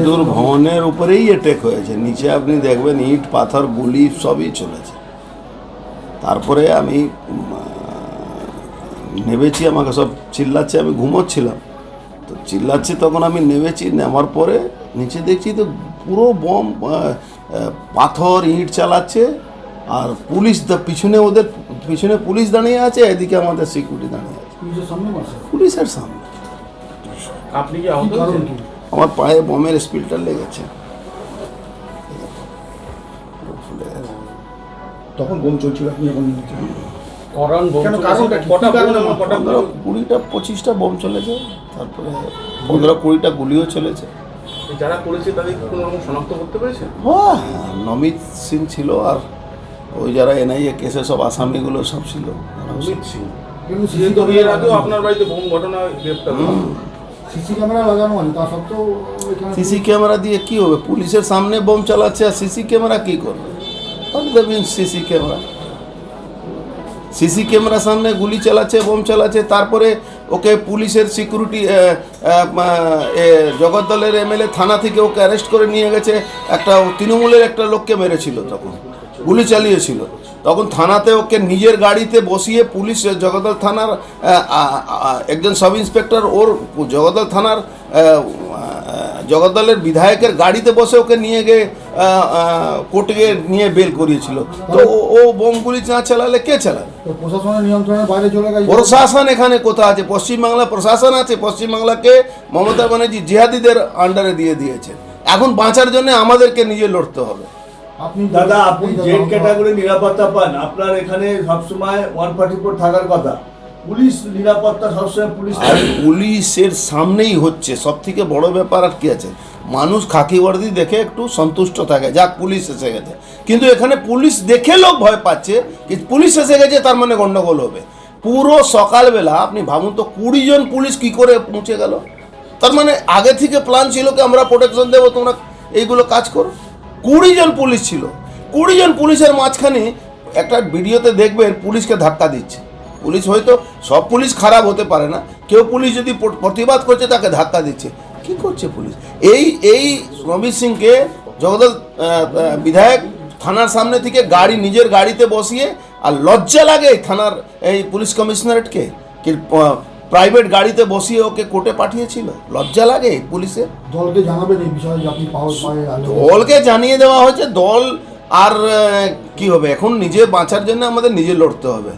মজদুর ভবনের উপরেই অ্যাটেক হয়েছে। নিচে আপনি দেখবেন ইট পাথর গুলি সবই চলেছে। তারপরে আমি নেমেছি আমাকে সব চিল্লাচ্ছে আমি ঘুমোচ্ছিলাম। তো চিল্লাচ্ছে তখন আমি নেমেছি নেওয়ার পরে নিচে দেখছি তো পুরো বম পাথর ইট চালাচ্ছে আর পুলিশ পিছনে ওদের পিছনে পুলিশ দাঁড়িয়ে আছে এদিকে আমাদের সিকিউরিটি দাঁড়িয়ে আছে। পুলিশের সামনে মারছে পুলিশের সামনে। আপনি কি? আমার পায়ে বমের স্পিলটা লেগেছে। তখন বোম চলছিল আপনি কটা পনেরো কুড়িটা পঁচিশটা বোম চলেছে তারপরে পনেরো কুড়িটা গুলিও চলেছে। যারা করেছে তাদের কোনো রকম শনাক্ত করতে পেরেছেন বাহ, নমিত সিং ছিল আর ওই যারা এনআইএ কেসে সব আসামিগুলো সব ছিল। অমিত সিং। কিন্তু এর আগেও আপনার বাড়িতে বোম ঘটনা গ্রেপ্তার। সিসি ক্যামেরা লাগানো সিসি ক্যামেরা দিয়ে কি হবে? পুলিশের সামনে বোম চালাচ্ছে আর সিসি ক্যামেরা কি করবে? CC camera? সিসি ক্যামেরার সামনে গুলি চালাচ্ছে, বোম চালাচ্ছে, তারপরে ওকে পুলিশের সিকিউরিটি জগদ্দলের এমএলএ থানা থেকে ওকে অ্যারেস্ট করে নিয়ে গেছে। একটা তৃণমূলের একটা লোককে মেরেছিল তখন। গুলি চালিয়েছিল। তখন থানাতে ওকে নিজের গাড়িতে বসিয়ে পুলিশ জগদ্দল থানার একজন সাব ইন্সপেক্টর ওর জগদ্দল থানার জগদ্দলের বিধায়কের গাড়িতে বসে ওকে নিয়ে গিয়ে কোর্টে নিয়ে বেল করিয়েছিল। তো ও- ও বোমগুলি না চালালে কে চালাবে? প্রশাসন এখানে কোথা আছে? পশ্চিমবাংলা প্রশাসন আছে? পশ্চিমবাংলাকে মমতা ব্যানার্জি জিহাদিদের আন্ডারে দিয়ে দিয়েছে। এখন বাঁচার জন্য আমাদেরকে নিজে লড়তে হবে। আপনি দাদা আপনি জেড ক্যাটাগরি নিরাপত্তা পান। আপনার এখানে সবসময় ওয়ান ফর্টি ফোর থাকার কথা। পুলিশ নিরাপত্তা সবসময় পুলিশ আর পুলিশের সামনেই হচ্ছে। সব থেকে বড় ব্যাপার আর কি আছে? মানুষ খাকি বর্দি দেখে একটু সন্তুষ্ট থাকে। যাক পুলিশ এসে গেছে। কিন্তু এখানে পুলিশ দেখে লোক ভয় পাচ্ছে পুলিশ এসে গেছে তার মানে গন্ডগোল হবে। পুরো সকালবেলা আপনি ভাবুন তো কুড়ি জন পুলিশ কি করে পৌঁছে গেল? তার মানে আগে থেকে প্ল্যান ছিল কি আমরা প্রোটেকশন দেবো তোমরা এইগুলো কাজ করো। কুড়ি জন পুলিশ ছিল। কুড়ি জন পুলিশের মাঝখানে একটা ভিডিওতে দেখবেন পুলিশকে ধাক্কা দিচ্ছে। পুলিশ হয়তো সব পুলিশ খারাপ হতে পারে না। কেউ পুলিশ যদি প্রতিবাদ করছে তাকে ধাক্কা দিচ্ছে। কি করছে পুলিশ? এই এই রবি সিংকে জগদল বিধায়ক থানার সামনে থেকে গাড়ি, নিজের গাড়িতে বসিয়ে আর লজ্জা লাগে থানার এই পুলিশ কমিশনারেটকে? প্রাইভেট গাড়িতে বসিয়ে ওকে কোর্টে পাঠিয়েছিল? লজ্জা লাগে এই পুলিশের? দলকে জানাবেন এই বিষয়ে আপনি দলকে জানিয়ে দেওয়া হয়েছে দল আর কি হবে? এখন নিজে বাঁচার জন্য আমাদের নিজে লড়তে হবে।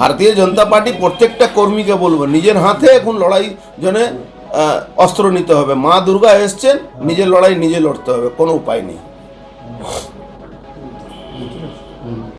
ভারতীয় জনতা পার্টি প্রত্যেকটা কর্মীকে বলব নিজের হাতে এখন লড়াই জন্য অস্ত্র নিতে হবে। মা দুর্গা এসছেন নিজের লড়াই নিজে লড়তে হবে কোনো উপায় নেই।